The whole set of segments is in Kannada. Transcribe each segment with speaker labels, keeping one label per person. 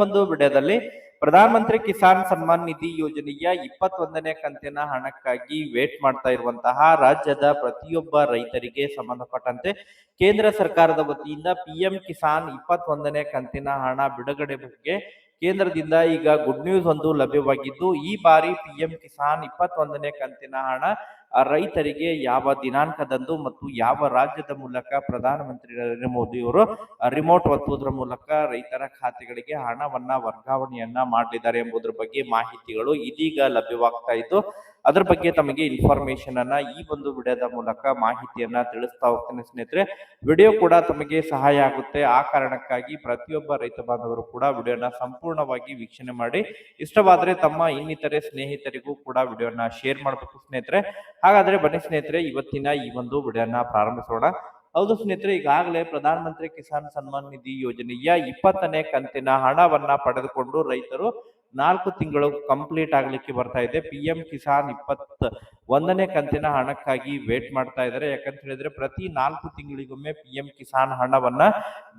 Speaker 1: ಒಂದು ವಿಡಿಯೋದಲ್ಲಿ ಪ್ರಧಾನಮಂತ್ರಿ ಕಿಸಾನ್ ಸನ್ಮಾನ್ ನಿಧಿ ಯೋಜನೆಯ ಇಪ್ಪತ್ತೊಂದನೇ ಕಂತಿನ ಹಣಕ್ಕಾಗಿ ವೇಟ್ ಮಾಡ್ತಾ ಇರುವಂತಹ ರಾಜ್ಯದ ಪ್ರತಿಯೊಬ್ಬ ರೈತರಿಗೆ ಸಂಬಂಧಪಟ್ಟಂತೆ ಕೇಂದ್ರ ಸರ್ಕಾರದ ವತಿಯಿಂದ ಪಿಎಂ ಕಿಸಾನ್ ಇಪ್ಪತ್ತೊಂದನೇ ಕಂತಿನ ಹಣ ಬಿಡುಗಡೆ ಬಗ್ಗೆ ಕೇಂದ್ರದಿಂದ ಈಗ ಗುಡ್ ನ್ಯೂಸ್ ಒಂದು ಲಭ್ಯವಾಗಿದ್ದು, ಈ ಬಾರಿ ಪಿಎಂ ಕಿಸಾನ್ ಇಪ್ಪತ್ತೊಂದನೇ ಕಂತಿನ ಹಣ ಆ ರೈತರಿಗೆ ಯಾವ ದಿನಾಂಕದಂದು ಮತ್ತು ಯಾವ ರಾಜ್ಯದ ಮೂಲಕ ಪ್ರಧಾನಮಂತ್ರಿ ನರೇಂದ್ರ ಮೋದಿ ಅವರು ರಿಮೋಟ್ ಒತ್ತುವುದರ ಮೂಲಕ ರೈತರ ಖಾತೆಗಳಿಗೆ ಹಣವನ್ನ, ವರ್ಗಾವಣೆಯನ್ನ ಮಾಡಲಿದ್ದಾರೆ ಎಂಬುದರ ಬಗ್ಗೆ ಮಾಹಿತಿಗಳು ಇದೀಗ ಲಭ್ಯವಾಗ್ತಾ ಇತ್ತು ಅದ್ರ ಬಗ್ಗೆ ತಮಗೆ ಇನ್ಫಾರ್ಮೇಶನ್ ಅನ್ನ ಈ ಒಂದು ವಿಡಿಯೋದ ಮೂಲಕ ಮಾಹಿತಿಯನ್ನ ತಿಳಿಸ್ತಾ ಹೋಗ್ತೇನೆ ಸ್ನೇಹಿತರೆ. ವಿಡಿಯೋ ಕೂಡ ತಮಗೆ ಸಹಾಯ ಆಗುತ್ತೆ. ಆ ಕಾರಣಕ್ಕಾಗಿ ಪ್ರತಿಯೊಬ್ಬ ರೈತ ಬಾಂಧವರು ಕೂಡ ವಿಡಿಯೋನ ಸಂಪೂರ್ಣವಾಗಿ ವೀಕ್ಷಣೆ ಮಾಡಿ. ಇಷ್ಟವಾದ್ರೆ ತಮ್ಮ ಇನ್ನಿತರೆ ಸ್ನೇಹಿತರಿಗೂ ಕೂಡ ವಿಡಿಯೋನ ಶೇರ್ ಮಾಡಬೇಕು ಸ್ನೇಹಿತರೆ. ಹಾಗಾದ್ರೆ ಬನ್ನಿ ಸ್ನೇಹಿತರೆ, ಇವತ್ತಿನ ಈ ಒಂದು ವಿಡಿಯೋನ ಪ್ರಾರಂಭಿಸೋಣ. ಹೌದು ಸ್ನೇಹಿತರೆ, ಈಗಾಗಲೇ ಪ್ರಧಾನಮಂತ್ರಿ ಕಿಸಾನ್ ಸನ್ಮಾನ್ ನಿಧಿ ಯೋಜನೆಯ ಇಪ್ಪತ್ತನೇ ಕಂತಿನ ಹಣವನ್ನ ಪಡೆದುಕೊಂಡು ರೈತರು ನಾಲ್ಕು ತಿಂಗಳು ಕಂಪ್ಲೀಟ್ ಆಗಲಿಕ್ಕೆ ಬರ್ತಾ ಇದೆ. ಪಿ ಎಂ ಕಿಸಾನ್ ಇಪ್ಪತ್ತ ಒಂದನೇ ಕಂತಿನ ಹಣಕ್ಕಾಗಿ ವೇಟ್ ಮಾಡ್ತಾ ಇದ್ದಾರೆ. ಯಾಕಂತ ಹೇಳಿದ್ರೆ ಪ್ರತಿ ನಾಲ್ಕು ತಿಂಗಳಿಗೊಮ್ಮೆ ಪಿ ಎಂ ಕಿಸಾನ್ ಹಣವನ್ನ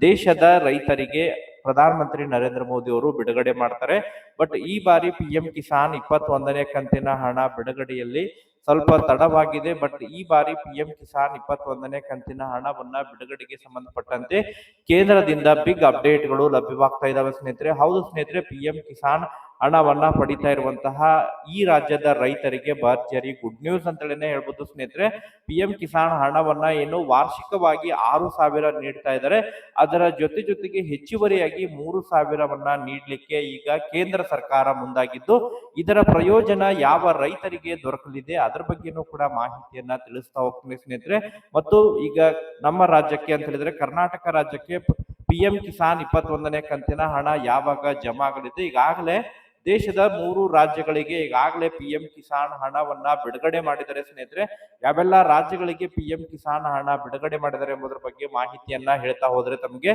Speaker 1: ದೇಶದ ರೈತರಿಗೆ ಪ್ರಧಾನಮಂತ್ರಿ ನರೇಂದ್ರ ಮೋದಿ ಅವರು ಬಿಡುಗಡೆ ಮಾಡ್ತಾರೆ. ಬಟ್ ಈ ಬಾರಿ ಪಿ ಎಂ ಕಿಸಾನ್ ಇಪ್ಪತ್ತೊಂದನೇ ಕಂತಿನ ಹಣ ಬಿಡುಗಡೆಯಲ್ಲಿ ಸ್ವಲ್ಪ ತಡವಾಗಿದೆ, ಬಟ್ ಈ ಬಾರಿ ಪಿಎಂ ಕಿಸಾನ್ ಇಪ್ಪತ್ತೊಂದನೇ ಕಂತಿನ ಹಣವನ್ನ ಬಿಡುಗಡೆಗೆ ಸಂಬಂಧಪಟ್ಟಂತೆ ಕೇಂದ್ರದಿಂದ ಬಿಗ್ ಅಪ್ಡೇಟ್ಗಳು ಲಭ್ಯವಾಗ್ತಾ ಇದಾವೆ ಸ್ನೇಹಿತರೆ. ಹೌದು ಸ್ನೇಹಿತರೆ ಪಿಎಂ ಕಿಸಾನ್ ಹಣವನ್ನ ಪಡಿತಾ ಇರುವಂತಹ ಈ ರಾಜ್ಯದ ರೈತರಿಗೆ ಭರ್ಜರಿ ಗುಡ್ ನ್ಯೂಸ್ ಅಂತೇಳಿನೇ ಹೇಳ್ಬೋದು ಸ್ನೇಹಿತರೆ. ಪಿ ಎಂ ಕಿಸಾನ್ ಹಣವನ್ನ ಏನು ವಾರ್ಷಿಕವಾಗಿ ಆರು ಸಾವಿರ ನೀಡ್ತಾ ಇದ್ದಾರೆ. ಅದರ ಜೊತೆ ಜೊತೆಗೆ ಹೆಚ್ಚುವರಿಯಾಗಿ ಮೂರು ಸಾವಿರವನ್ನ ನೀಡಲಿಕ್ಕೆ ಈಗ ಕೇಂದ್ರ ಸರ್ಕಾರ ಮುಂದಾಗಿದ್ದು, ಇದರ ಪ್ರಯೋಜನ ಯಾವ ರೈತರಿಗೆ ದೊರಕಲಿದೆ ಅದರ ಬಗ್ಗೆನೂ ಕೂಡ ಮಾಹಿತಿಯನ್ನ ತಿಳಿಸ್ತಾ ಹೋಗ್ತೀನಿ ಸ್ನೇಹಿತರೆ. ಮತ್ತು ಈಗ ನಮ್ಮ ರಾಜ್ಯಕ್ಕೆ ಅಂತ ಹೇಳಿದ್ರೆ ಕರ್ನಾಟಕ ರಾಜ್ಯಕ್ಕೆ ಪಿ ಎಂ ಕಿಸಾನ್ ಇಪ್ಪತ್ತೊಂದನೇ ಕಂತಿನ ಹಣ ಯಾವಾಗ ಜಮಾ ಆಗಲಿದೆ? ಈಗಾಗಲೇ ದೇಶದ ಮೂರು ರಾಜ್ಯಗಳಿಗೆ ಈಗಾಗಲೇ ಪಿ ಎಂ ಕಿಸಾನ್ ಹಣವನ್ನ ಬಿಡುಗಡೆ ಮಾಡಿದರೆ ಸ್ನೇಹಿತರೆ. ಯಾವೆಲ್ಲ ರಾಜ್ಯಗಳಿಗೆ ಪಿ ಎಂ ಕಿಸಾನ್ ಹಣ ಬಿಡುಗಡೆ ಮಾಡಿದರೆ ಎಂಬುದರ ಬಗ್ಗೆ ಮಾಹಿತಿಯನ್ನ ಹೇಳ್ತಾ ಹೋದ್ರೆ ತಮಗೆ.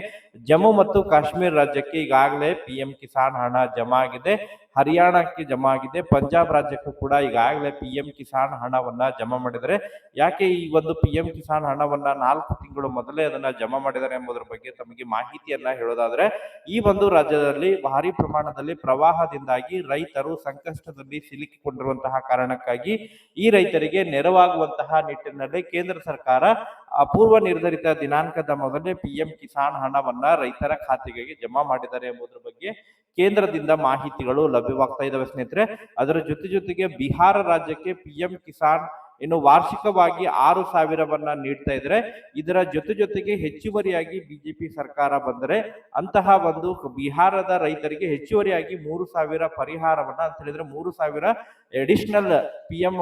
Speaker 1: ಜಮ್ಮು ಮತ್ತು ಕಾಶ್ಮೀರ ರಾಜ್ಯಕ್ಕೆ ಈಗಾಗಲೇ ಪಿ ಎಂ ಕಿಸಾನ್ ಹಣ ಜಮಾ ಆಗಿದೆ. ಹರಿಯಾಣಕ್ಕೆ ಜಮಾ ಆಗಿದೆ. ಪಂಜಾಬ್ ರಾಜ್ಯಕ್ಕೂ ಕೂಡ ಈಗಾಗಲೇ ಪಿ ಎಂ ಕಿಸಾನ್ ಹಣವನ್ನ ಜಮಾ ಮಾಡಿದರೆ ಯಾಕೆ ಈ ಒಂದು ಪಿ ಎಂ ಕಿಸಾನ್ ಹಣವನ್ನ ನಾಲ್ಕು ತಿಂಗಳು ಮೊದಲೇ ಅದನ್ನ ಜಮಾ ಮಾಡಿದ್ದಾರೆ ಎಂಬುದರ ಬಗ್ಗೆ ತಮಗೆ ಮಾಹಿತಿಯನ್ನು ಹೇಳೋದಾದರೆ, ಈ ಒಂದು ರಾಜ್ಯದಲ್ಲಿ ಭಾರಿ ಪ್ರಮಾಣದಲ್ಲಿ ಪ್ರವಾಹದಿಂದಾಗಿ ರೈತರು ಸಂಕಷ್ಟದಲ್ಲಿ ಸಿಲುಕಿಕೊಂಡಿರುವಂತಹ ಕಾರಣಕ್ಕಾಗಿ ಈ ರೈತರಿಗೆ ನೆರವಾಗುವಂತಹ ನಿಟ್ಟಿನಲ್ಲಿ ಕೇಂದ್ರ ಸರ್ಕಾರ ಅಪೂರ್ವ ನಿರ್ಧರಿತ ದಿನಾಂಕದ ಮೊದಲೇ ಪಿ ಎಂ ಕಿಸಾನ್ ಹಣವನ್ನ ರೈತರ ಖಾತೆಗೆ ಜಮಾ ಮಾಡಿದ್ದಾರೆ ಎಂಬುದರ ಬಗ್ಗೆ ಕೇಂದ್ರದಿಂದ ಮಾಹಿತಿಗಳು ಲಭ್ಯವಾಗ್ತಾ ಇದ್ದಾವೆ ಸ್ನೇಹಿತರೆ. ಅದರ ಜೊತೆ ಜೊತೆಗೆ ಬಿಹಾರ ರಾಜ್ಯಕ್ಕೆ ಪಿ ಎಂ ಕಿಸಾನ್ ಇನ್ನು ವಾರ್ಷಿಕವಾಗಿ ಆರು ಸಾವಿರವನ್ನ ನೀಡ್ತಾ ಇದ್ರೆ. ಇದರ ಜೊತೆ ಜೊತೆಗೆ ಹೆಚ್ಚುವರಿಯಾಗಿ ಬಿಜೆಪಿ ಸರ್ಕಾರ ಬಂದರೆ ಅಂತಹ ಒಂದು ಬಿಹಾರದ ರೈತರಿಗೆ ಹೆಚ್ಚುವರಿಯಾಗಿ ಮೂರು ಸಾವಿರ ಪರಿಹಾರವನ್ನ ಅಂತ ಹೇಳಿದ್ರೆ ಮೂರು ಸಾವಿರ ಎಡಿಷನಲ್ ಪಿ ಎಂ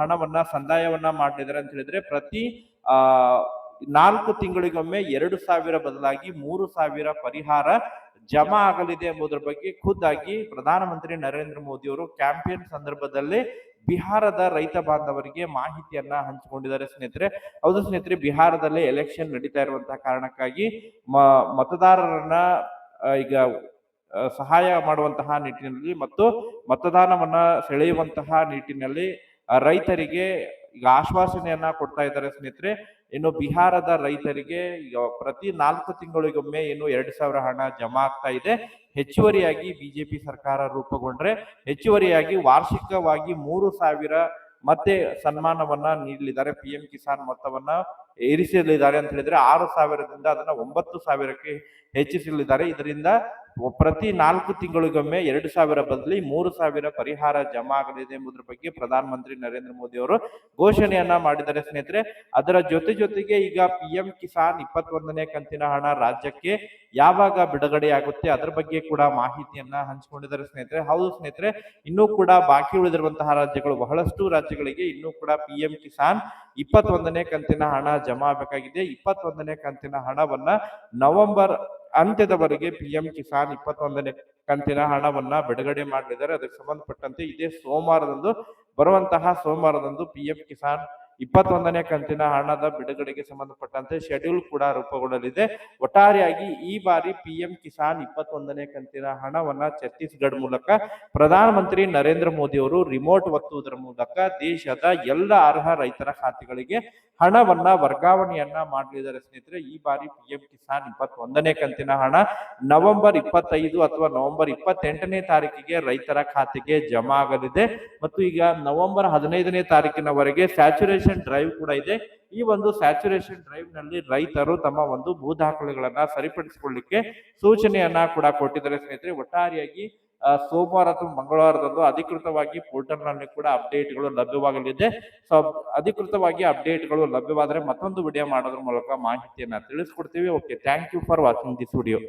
Speaker 1: ಹಣವನ್ನ, ಸಂದಾಯವನ್ನ ಮಾಡಿದ್ದಾರೆ ಅಂತ ಹೇಳಿದ್ರೆ ಪ್ರತಿ ಆ, ನಾಲ್ಕು ತಿಂಗಳಿಗೊಮ್ಮೆ ಎರಡು ಸಾವಿರ ಬದಲಾಗಿ ಮೂರು ಸಾವಿರ ಪರಿಹಾರ ಜಮಾ ಆಗಲಿದೆ ಎಂಬುದರ ಬಗ್ಗೆ ಖುದ್ದಾಗಿ ಪ್ರಧಾನಮಂತ್ರಿ ನರೇಂದ್ರ ಮೋದಿ ಅವರು ಕ್ಯಾಂಪೇನ್ ಸಂದರ್ಭದಲ್ಲಿ ಬಿಹಾರದ ರೈತ ಬಾಂಧವರಿಗೆ ಮಾಹಿತಿಯನ್ನ ಹಂಚಿಕೊಂಡಿದ್ದಾರೆ ಸ್ನೇಹಿತರೆ. ಹೌದು ಸ್ನೇಹಿತರೆ, ಬಿಹಾರದಲ್ಲಿ ಎಲೆಕ್ಷನ್ ನಡೀತಾ ಇರುವಂತಹ ಕಾರಣಕ್ಕಾಗಿ ಮತದಾರರನ್ನ ಈಗ ಸಹಾಯ ಮಾಡುವಂತಹ ನಿಟ್ಟಿನಲ್ಲಿ ಮತ್ತು ಮತದಾನವನ್ನ ಸೆಳೆಯುವಂತಹ ನಿಟ್ಟಿನಲ್ಲಿ ರೈತರಿಗೆ ಈಗ ಆಶ್ವಾಸನೆಯನ್ನ ಕೊಡ್ತಾ ಇದ್ದಾರೆ ಸ್ನೇಹಿತರೆ. ಇನ್ನು ಬಿಹಾರದ ರೈತರಿಗೆ ಪ್ರತಿ ನಾಲ್ಕು ತಿಂಗಳಿಗೊಮ್ಮೆ ಏನು ಎರಡು ಸಾವಿರ ಹಣ ಜಮಾ ಆಗ್ತಾ ಇದೆ. ಹೆಚ್ಚುವರಿಯಾಗಿ ಬಿಜೆಪಿ ಸರ್ಕಾರ ರೂಪುಗೊಂಡ್ರೆ ಹೆಚ್ಚುವರಿಯಾಗಿ ವಾರ್ಷಿಕವಾಗಿ ಮೂರು ಸಾವಿರ ಮತ್ತೆ ಸನ್ಮಾನವನ್ನ ನೀಡಲಿದ್ದಾರೆ. ಪಿ ಎಂ ಕಿಸಾನ್ ಮೊತ್ತವನ್ನ ಏರಿಸಲಿದ್ದಾರೆ ಅಂತ ಹೇಳಿದ್ರೆ ಆರು ಸಾವಿರದಿಂದ ಅದನ್ನ ಒಂಬತ್ತು ಸಾವಿರಕ್ಕೆ ಹೆಚ್ಚಿಸಲಿದ್ದಾರೆ. ಇದರಿಂದ ಪ್ರತಿ ನಾಲ್ಕು ತಿಂಗಳಿಗೊಮ್ಮೆ ಎರಡು ಸಾವಿರ ಬದಲಿ ಮೂರು ಸಾವಿರ ಪರಿಹಾರ ಜಮಾ ಆಗಲಿದೆ ಎಂಬುದರ ಬಗ್ಗೆ ಪ್ರಧಾನಮಂತ್ರಿ ನರೇಂದ್ರ ಮೋದಿ ಅವರು ಘೋಷಣೆಯನ್ನ ಮಾಡಿದ್ದಾರೆ. ಸ್ನೇಹಿತರೆ, ಅದರ ಜೊತೆ ಜೊತೆಗೆ ಈಗ ಪಿ ಎಂ ಕಿಸಾನ್ ಇಪ್ಪತ್ತೊಂದನೇ ಕಂತಿನ ಹಣ ರಾಜ್ಯಕ್ಕೆ ಯಾವಾಗ ಬಿಡುಗಡೆಯಾಗುತ್ತೆ ಅದರ ಬಗ್ಗೆ ಕೂಡ ಮಾಹಿತಿಯನ್ನ ಹಂಚಿಕೊಂಡಿದ್ದಾರೆ. ಸ್ನೇಹಿತರೆ, ಹೌದು ಸ್ನೇಹಿತರೆ, ಇನ್ನೂ ಕೂಡ ಬಾಕಿ ಉಳಿದಿರುವಂತಹ ರಾಜ್ಯಗಳು ಬಹಳಷ್ಟು ರಾಜ್ಯಗಳಿಗೆ ಇನ್ನೂ ಕೂಡ ಪಿ ಎಂ ಕಿಸಾನ್ ಇಪ್ಪತ್ತೊಂದನೇ ಕಂತಿನ ಹಣ ಜಮಾ ಆಗಬೇಕಾಗಿದೆ ಇಪ್ಪತ್ತೊಂದನೇ ಕಂತಿನ ಹಣವನ್ನ ನವೆಂಬರ್ ಅಂತ್ಯದವರೆಗೆ ಪಿ ಎಂ ಕಿಸಾನ್ ಇಪ್ಪತ್ತೊಂದನೇ ಕಂತಿನ ಹಣವನ್ನ ಬಿಡುಗಡೆ ಮಾಡಲಿದ್ದಾರೆ ಅದಕ್ಕೆ ಸಂಬಂಧಪಟ್ಟಂತೆ ಇದೇ ಸೋಮವಾರದಂದು ಬರುವಂತಹ ಸೋಮವಾರದಂದು ಪಿ ಎಂ ಕಿಸಾನ್ ಇಪ್ಪತ್ತೊಂದನೇ ಕಂತಿನ ಹಣದ ಬಿಡುಗಡೆಗೆ ಸಂಬಂಧಪಟ್ಟಂತೆ ಶೆಡ್ಯೂಲ್ ಕೂಡ ರೂಪುಗೊಳ್ಳಲಿದೆ. ಒಟ್ಟಾರೆಯಾಗಿ ಈ ಬಾರಿ ಪಿಎಂ ಕಿಸಾನ್ ಇಪ್ಪತ್ತೊಂದನೇ ಕಂತಿನ ಹಣವನ್ನ ಛತ್ತೀಸ್ಗಢ ಮೂಲಕ ಪ್ರಧಾನಮಂತ್ರಿ ನರೇಂದ್ರ ಮೋದಿ ಅವರು ರಿಮೋಟ್ ಒತ್ತುವುದರ ಮೂಲಕ ದೇಶದ ಎಲ್ಲ ಅರ್ಹ ರೈತರ ಖಾತೆಗಳಿಗೆ ಹಣವನ್ನ ವರ್ಗಾವಣೆಯನ್ನ ಮಾಡಲಿದ್ದಾರೆ. ಸ್ನೇಹಿತರೆ, ಈ ಬಾರಿ ಪಿಎಂ ಕಿಸಾನ್ ಇಪ್ಪತ್ತೊಂದನೇ ಕಂತಿನ ಹಣ ನವೆಂಬರ್ ಇಪ್ಪತ್ತೈದು ಅಥವಾ ನವೆಂಬರ್ ಇಪ್ಪತ್ತೆಂಟನೇ ತಾರೀಕಿಗೆ ರೈತರ ಖಾತೆಗೆ ಜಮಾ ಆಗಲಿದೆ. ಮತ್ತು ಈಗ ನವೆಂಬರ್ ಹದಿನೈದನೇ ತಾರೀಕಿನವರೆಗೆ ಸ್ಯಾಚುರೇಷನ್ ಡ್ರೈವ್ ಕೂಡ ಇದೆ. ಈ ಒಂದು ಸ್ಯಾಚುರೇಷನ್ ಡ್ರೈವ್ನಲ್ಲಿ ರೈತರು ತಮ್ಮ ಒಂದು ಭೂ ದಾಖಲೆಗಳನ್ನ ಸರಿಪಡಿಸಿಕೊಳ್ಳಿಕ್ಕೆ ಸೂಚನೆಯನ್ನ ಕೂಡ ಕೊಟ್ಟಿದ್ದಾರೆ ಸ್ನೇಹಿತರೆ. ಒಟ್ಟಾರೆಯಾಗಿ ಸೋಮವಾರ ಅಥವಾ ಮಂಗಳವಾರದಂದು ಅಧಿಕೃತವಾಗಿ ಪೋರ್ಟಲ್ನಲ್ಲಿ ಕೂಡ ಅಪ್ಡೇಟ್ಗಳು ಲಭ್ಯವಾಗಲಿದೆ. ಸೊ, ಅಧಿಕೃತವಾಗಿ ಅಪ್ಡೇಟ್ಗಳು ಲಭ್ಯವಾದರೆ ಮತ್ತೊಂದು ವಿಡಿಯೋ ಮಾಡೋದ್ರ ಮೂಲಕ ಮಾಹಿತಿಯನ್ನ ತಿಳಿಸ್ಕೊಡ್ತೀವಿ. Okay, thank you for watching this video.